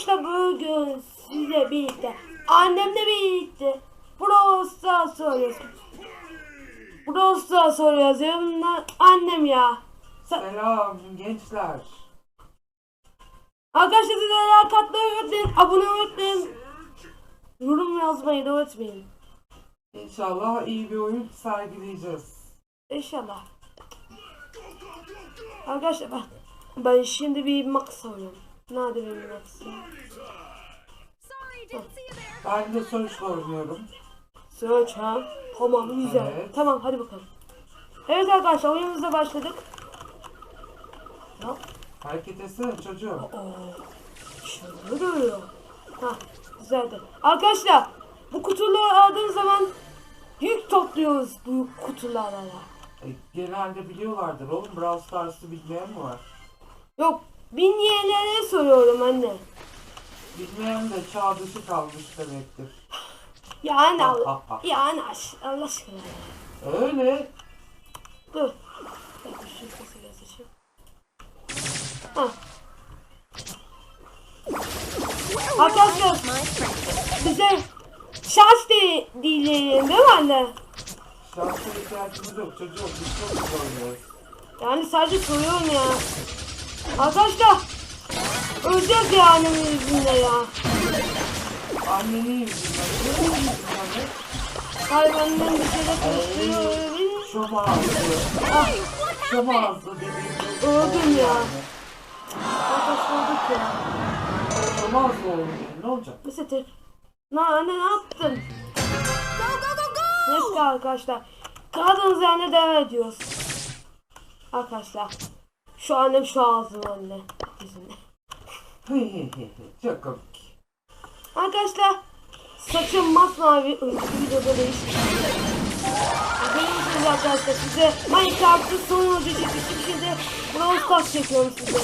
Arkadaşlar bugün sizle birlikte annemle birlikte oynuyoruz. Brawl Stars oynuyoruz. Yanımda annem ya. Sa- Selam gençler. Arkadaşlar size like atmayı unutmayın. Abone unutmayın. Yorum yazmayı da unutmayın. İnşallah iyi bir oyun sergileyeceğiz. İnşallah. Arkadaşlar ben, ben şimdi bir max oynuyorum. You there. Ben de Search'la oynuyorum. Search ha. Tamam güzel. Evet. Tamam hadi bakalım. Evet arkadaşlar oyunumuza başladık. Ya, Hareket etsene çocuğum. şöyle duruyor. Ha güzeldi. Arkadaşlar bu kutuları aldığın zaman yük topluyoruz bu kutularla. E, genelde biliyorlardır oğlum. Brawl Stars'ı bilmeyen mi var? Yok bin yerlere soruyorum anne. Bilmeyen de çağ dışı kalmış demektir. Yani Ha, Allah, ha, ha. yani aş, Allah aşkına ya. Öyle. Dur. Bir dakika, şu sesi. Ha. Arkadaşlar My friend. bize şans de dileyelim değil mi anne? Şansa ihtiyacımız yok çocuğum. Biz çok güzel oynuyoruz. Yani sadece soruyorum ya. Arkadaşlar öleceğiz ya annemin yüzünde ya. Annenin yüzünden. Senin yüzünden ne? Hayır annem bir konuşuyor. öyle. Şom ağzı. Ah, Şom ağzı dediğimde. Öldüm ya. arkadaşlar ya. Şom ağzı benim. Ne olacak? Neyse tek. Na anne ne yaptın? Go, go, go, go! Neyse arkadaşlar. Kaldığımız yerine devam ediyoruz. Arkadaşlar. Şu annem şu ağzım anne. Çok komik. Arkadaşlar. Saçım masmavi. Önceki videoda değişti. Görüyorsunuz arkadaşlar size Minecraft'ın son hoca çekmiştim. Şimdi Brawl Stars çekiyorum size.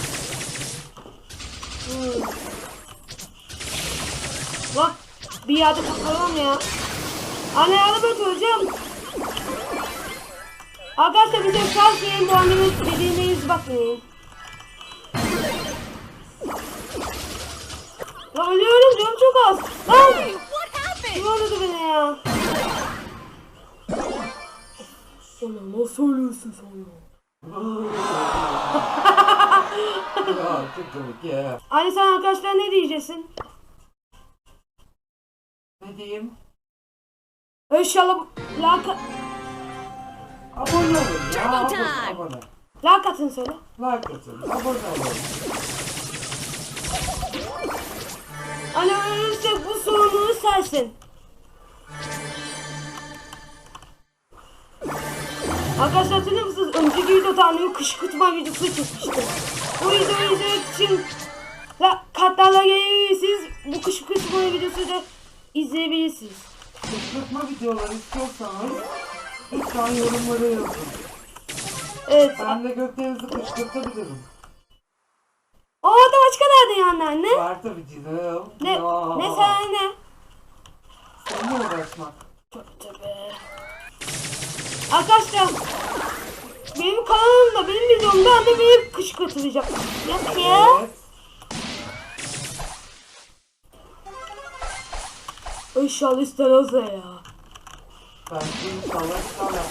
Hmm. Bak bir yerde kapatalım ya. Anne yardım et hocam. Arkadaşlar bize şans verin bu annemin dediğine yüz bakmayın. Ya ölüyorum canım çok az. Lan! Hey, what happened? Kim öldürdü beni ya? Ona nasıl ölüyorsun sen ya? çok komik ya. Anne sen arkadaşlar ne diyeceksin? Ne diyeyim? İnşallah like, Abone olun ya. Abone, abone. Like atın söyle. Like atın. Abone olun. Ölürse bu sorumluluğu sensin. Arkadaşlar hatırlıyor musunuz? Önceki videoda annemi kışkırtma videosu çekmiştim. Bu videoyu izlemek için la, katlarla gelebilirsiniz. Bu kışkırtma videosu da izleyebilirsiniz. Kışkırtma videoları istiyorsanız lütfen yorumlara yazın. Evet. Ben de Gökdeniz'i kışkırtabilirim. O da başka nerede yani anne? Var tabii canım. Ne? Ya. Ne sen ne? Seninle uğraşmak. Tabii. Arkadaşlar benim kanalımda benim videomda anne beni kışkırtacak. Yok ya. Evet. İnşallah de ya. Ben de inşallah istemem.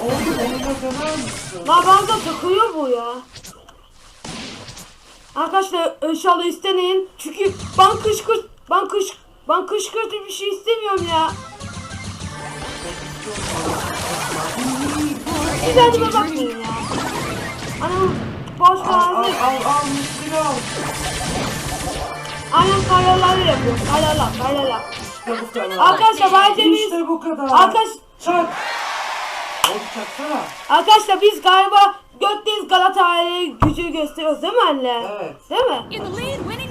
Oğlum onunla dener misin? La bana takıyor bu ya. Arkadaşlar inşallah istemeyin. Çünkü ben kışkırt ben kış ben kışkırtı bir şey istemiyorum ya. Siz bir bakmayın ya. Anam boş Al al ver. al al müşteri al. Annem kararları yapıyor. Kararlar kararlar. İşte bu kadar. Arkadaşlar bence biz İşte bu kadar. Arkadaş, Çak. Oğlum çaksana. arkadaşlar biz galiba Gökdeniz Galatasaray'a gücü gösteriyoruz değil mi anne? Evet. Değil mi?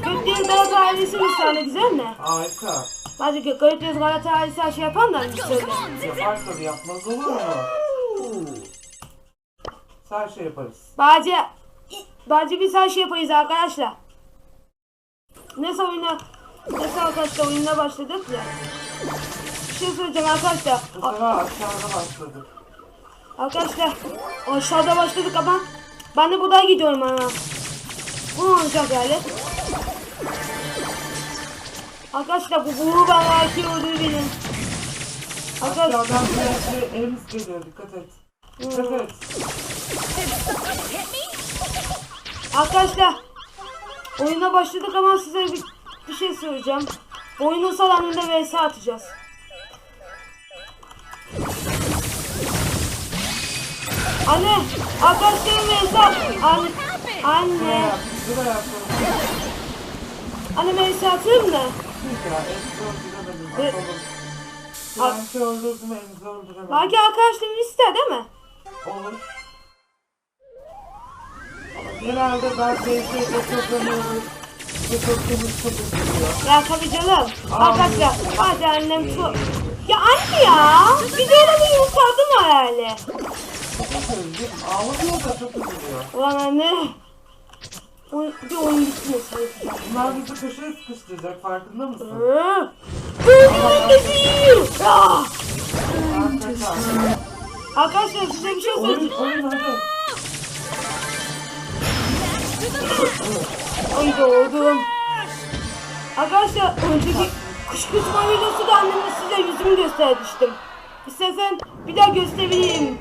Gökdeniz Master misali güzel mi? Harika. Bence Gö- Gökdeniz Galatasaray'sı her şey yapan da on, zip, zip. Yapar tabii yapmaz olur mu? Her şey yaparız. Bence bence biz her şey yaparız arkadaşlar. Neyse oyuna Neyse arkadaşlar oyuna başladık ya. Bir şey söyleyeceğim arkadaşlar. Bu sefer aşağıda başladık. arkadaşlar aşağıda başladık ama ben de buradan gidiyorum ha. Bu ne olacak yani? Arkadaşlar bu buğu ben belki benim. Arkadaşlar bir şey elimiz geliyor dikkat et. Dikkat et. Hit me? Arkadaşlar oyuna başladık ama size bir, bir şey söyleyeceğim. Oyunun salonunda vs atacağız. Anne, arkadaşlarım vs at. Anne, anne, anne vs atayım mı? Belki arkadaşlarım ister değil mi? Olur. Genelde ben TS'de kazanıyorum. Ya tabii canım. Arkadaşlar, hadi annem tu... Ya anne ya, videoda bir yumuşadım herhalde. Ağlamıyor da çok üzülüyor. Ulan anne. Oy- Bir oyun bitmiyor sanki. Bunlar bizi köşeye sıkıştıracak farkında mısın? Bizi! Ah! Arkadaşlar. Size bir şey Oyun, söyleyeceğim. oyun hadi. Ay doğdum. Arkadaşlar önceki kışkırtma videosu da annemle size yüzümü göstermiştim. İstersen bir daha göstereyim.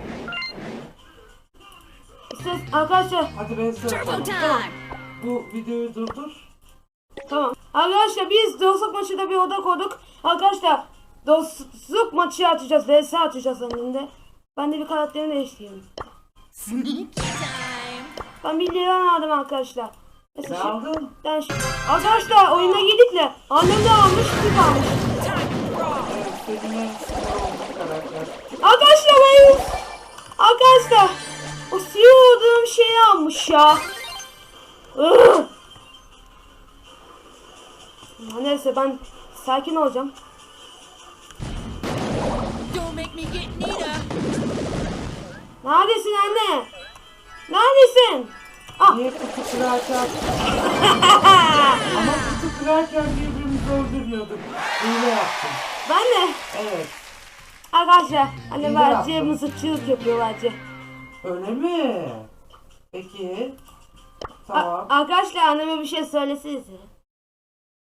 İstersen arkadaşlar Hadi ben söyleyeyim. time! Bu videoyu durdur. tamam. Arkadaşlar biz dostluk maçında bir oda kurduk. Arkadaşlar dostluk maçı atacağız. VS atacağız annemde. Ben de bir karakterimi değiştireyim. Sneaky time! Ben bir lira aldım arkadaşlar. Ne Mesela şu- aldın? ben şu- arkadaşlar oyuna girdik de annem de almış bir almış. Arkadaşlar ben arkadaşlar o siyah olduğum şeyi almış ya. Ya Neyse ben sakin olacağım. Neredesin anne? Neredesin? Ah Niye kutu kırarken... Ama kutu kırarken birbirimizi öldürmüyorduk. Hile yaptım. ben de. Evet. Arkadaşlar İyi bence mızıkçılık yapıyor bence. Öyle mi? Peki. A- Tamam. arkadaşlar anneme bir şey söylesenize.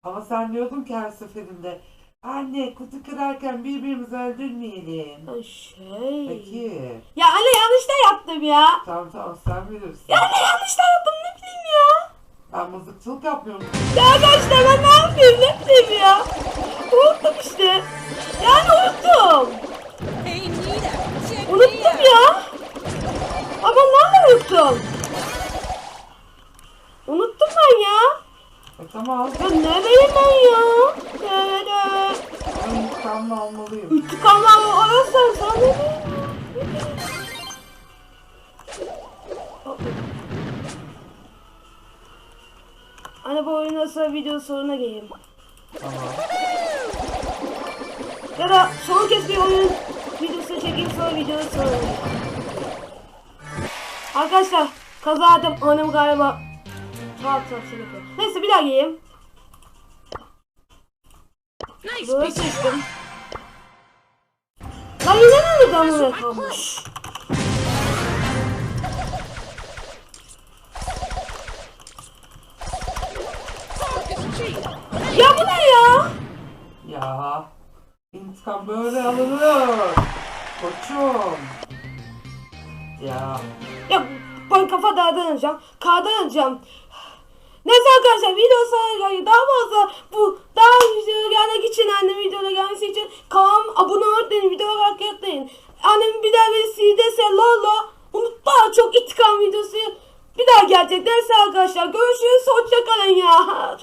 Ama sen diyordun ki her seferinde. Anne kutu kırarken birbirimizi öldürmeyelim. Ay, Şey. Peki. Ya anne yanlış da yaptım ya. Tamam tamam sen bilirsin. Ya anne yanlış da yaptım ne bileyim ya. Ben mızıkçılık yapmıyorum. Ya arkadaşlar ben ne yapayım ne bileyim ya. Unuttum işte. Ararsan sana ne? Anne bu oyundan sonra video soruna geleyim. Tamam. Ya da son kez bir oyun videosu çekeyim sonra videoyu sorayım. Arkadaşlar kaza ettim annem galiba rahat rahat şey yapıyor. Neyse bir daha geleyim. Nice Böyle seçtim. Lan yine mi damla kalmış? Focus cheat! Ya bu ne ya? Ya. İntikam böyle alınır. Koçum. Ya. Ya ben kafa dağdan alacağım. Kağıdan alacağım. Neyse arkadaşlar video sonra daha fazla bu daha video gelmek için annem videoda gelmesi için kanalıma abone olmayı videoya like atmayın. Annem bir daha bir CD'se lala unut daha çok intikam videosu bir daha gelecek. Neyse arkadaşlar görüşürüz hoşçakalın ya.